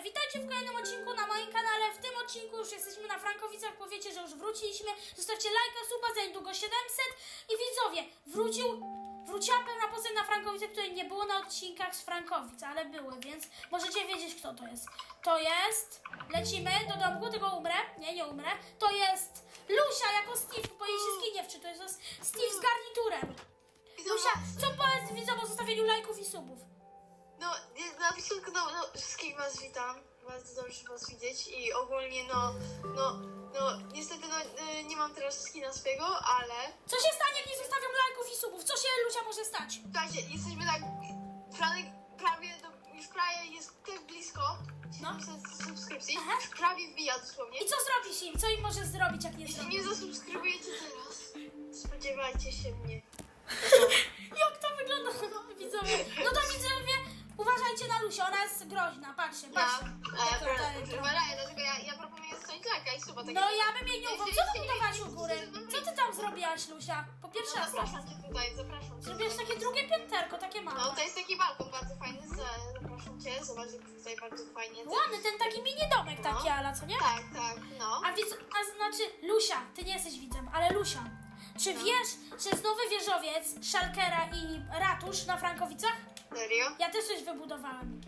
witajcie w kolejnym odcinku na moim kanale. W tym odcinku już jesteśmy na Frankowicach, powiecie, że już wróciliśmy. Zostawcie lajka, suba, za niedługo 700. I widzowie, wrócił, wróciła pewna postać na Frankowicach, której nie było na odcinkach z Frankowic, ale były, więc możecie wiedzieć, kto to jest. To jest, lecimy do domku, tylko umrę, nie, nie umrę. To jest Lusia jako Steve, bo jej się skinie wczy, to jest Steve z garniturem. Lusia, co powiedz widzom o zostawieniu lajków i subów? No, na początku no, no, wszystkich was witam. Bardzo dobrze was widzieć i ogólnie no, no, no, niestety no, y, nie mam teraz skina swojego, ale Co się stanie, jak nie zostawią lajków i subów? Co się Lucia może stać? słuchajcie, jesteśmy tak prawie, prawie do, już prawie jest tak blisko No. 700 subskrypcji, Aha. już prawie wbija dosłownie. I co zrobisz im? Co im możesz zrobić, jak nie Jeśli zrobisz? nie zasubskrybujecie teraz, spodziewajcie się mnie. Jak to wygląda, widzowie? No to widzowie, uważajcie na Lusię, jest groźna, patrzcie, Ja, patrzcie. e, pra- uważaj, dlatego ja, ja proponuję zostawić lajka i suba. Tak No ja bym jej nie ufał. Co ty budowałaś u góry? Co ty tam zrobiłaś, Lusia? Po pierwsze raz. Zapraszam cię tutaj, zapraszam cię. Zrobiłeś takie drugie pięterko, takie No, małe. to jest taki balkon bardzo fajny, z- zapraszam cię, zobacz jak tutaj bardzo fajnie. Ładny ten taki mini domek taki, ala, co nie? Tak, tak, no. A widz, a znaczy, Lusia, ty nie jesteś widzem, ale Lusia, czy wiesz, że jest nowy wieżowiec Szalkera i ratusz na Frankowicach? Serio? Ja też coś wybudowałem.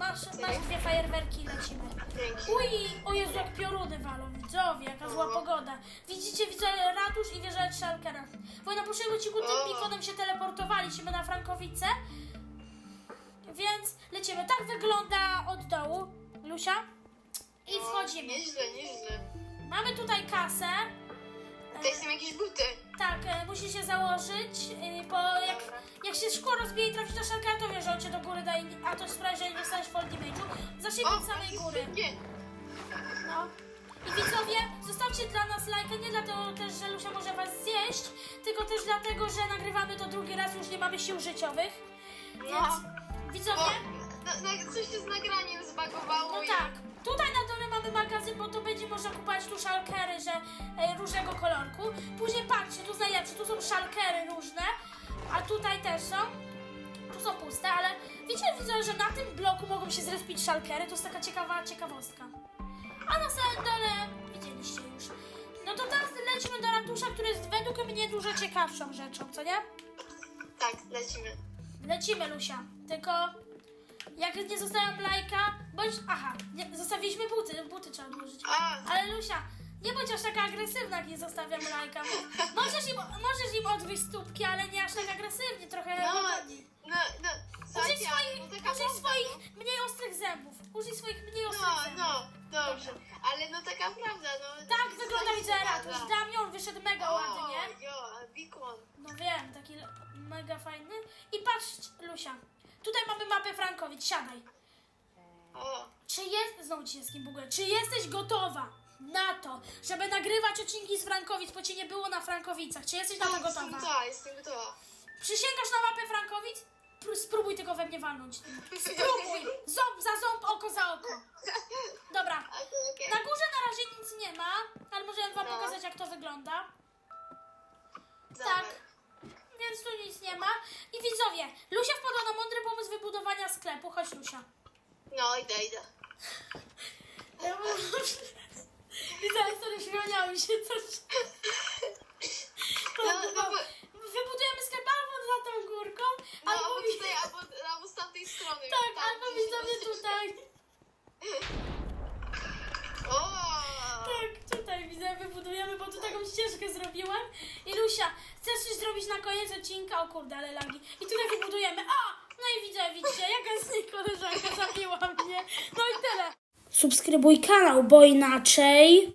Masz, masz dwie fajerwerki, lecimy. Dzięki. Uj, o Jezu, jak pioruny walą, widzowie, jaka zła No. pogoda. Widzicie, widzę ratusz i wieżowiec Szalkera. Bo na poprzednim odcinku tym O. bikonem się teleportowaliśmy na Frankowice. Więc lecimy. Tak wygląda od dołu, Lusia. I No, wchodzimy. Nieźle, nieźle. Mamy tutaj kasę. Tutaj są jakieś buty. Tak, e, musi się założyć, e, bo się szkło rozbije i trafi do szalkera, to wiesz, że on cię do góry daje, a to sprawia, że nie dostaniesz fall damage'u. Zacznijmy od samej góry. No. I widzowie, zostawcie dla nas lajka, nie dlatego też, że Lusia może was zjeść, tylko też dlatego, że nagrywamy to drugi raz, już nie mamy sił życiowych. Więc No. widzowie, na, na, coś się z nagraniem zbagowało no i... tak, tutaj na dole mamy magazyn, bo tu będzie można kupować tu szalkery, że e, różnego kolorku. Później patrzcie, tu jest najlepsze, tu są szalkery różne, a tutaj też są. Tu są puste, ale wiecie, widzę, że na tym bloku mogą się zrespić szalkery, to jest taka ciekawa ciekawostka. A na samym dole widzieliście już. No to teraz lecimy do ratusza, który jest według mnie dużo ciekawszą rzeczą, co nie? Tak, lecimy. Lecimy, Lusia. Tylko jak nie zostawiam lajka, bądź... Aha, nie, zostawiliśmy buty, buty trzeba odłożyć. A, Ale Lusia, nie bądź aż taka agresywna, jak nie zostawiam lajka. Możesz im, odgryźć stópki, ale nie aż tak agresywnie, trochę no, łagodniej. no, no. Użyj swoich, no taka użyj prawda, swoich mniej ostrych zębów. Użyj swoich mniej ostrych No, zębów. no, dobrze. Ale no taka prawda, no. Tak wygląda ratusz. Damian wyszedł mega ładnie. Jo, big one. No wiem, taki le- mega fajny. I patrz, Lusia, tutaj mamy mapę Frankowic, siadaj. O, Czy jest, znowu ci się z kim buguję, czy jesteś gotowa na to, żeby nagrywać odcinki z Frankowic, bo cię nie było na Frankowicach? Czy jesteś na to tak, gotowa? jestem gotowa, jestem gotowa. Przysięgasz na mapę Frankowic? Pró- Spróbuj tylko we mnie walnąć. Spróbuj! Ząb za ząb, oko za oko. Dobra. Okej, okej. Na górze na razie nic nie ma, ale możemy wam No. pokazać jak to wygląda. Dawaj. Tak. Więc tu nic nie ma. I widzowie, Lusia wpadła na mądry pomysł wybudowania sklepu. Chodź Lusia. No, idę, idę. Widzowie, sobie śmiało mi się coś. No, no, bo, Wybudujemy sklep albo za tą górką, no albo, albo tutaj, albo, albo z tamtej strony. tak, Tam albo gdzieś widzowie dosyć- tutaj. O! Tak, tutaj widzę, wybudujemy, bo tu taką ścieżkę zrobiłam. I Lusia, chcesz coś zrobić na koniec odcinka? O kurde, ale lagi. I tutaj wybudujemy. A! No i widzę, widzicie, jaka z niej koleżanka zabiła mnie. No i tyle. Subskrybuj kanał, bo inaczej...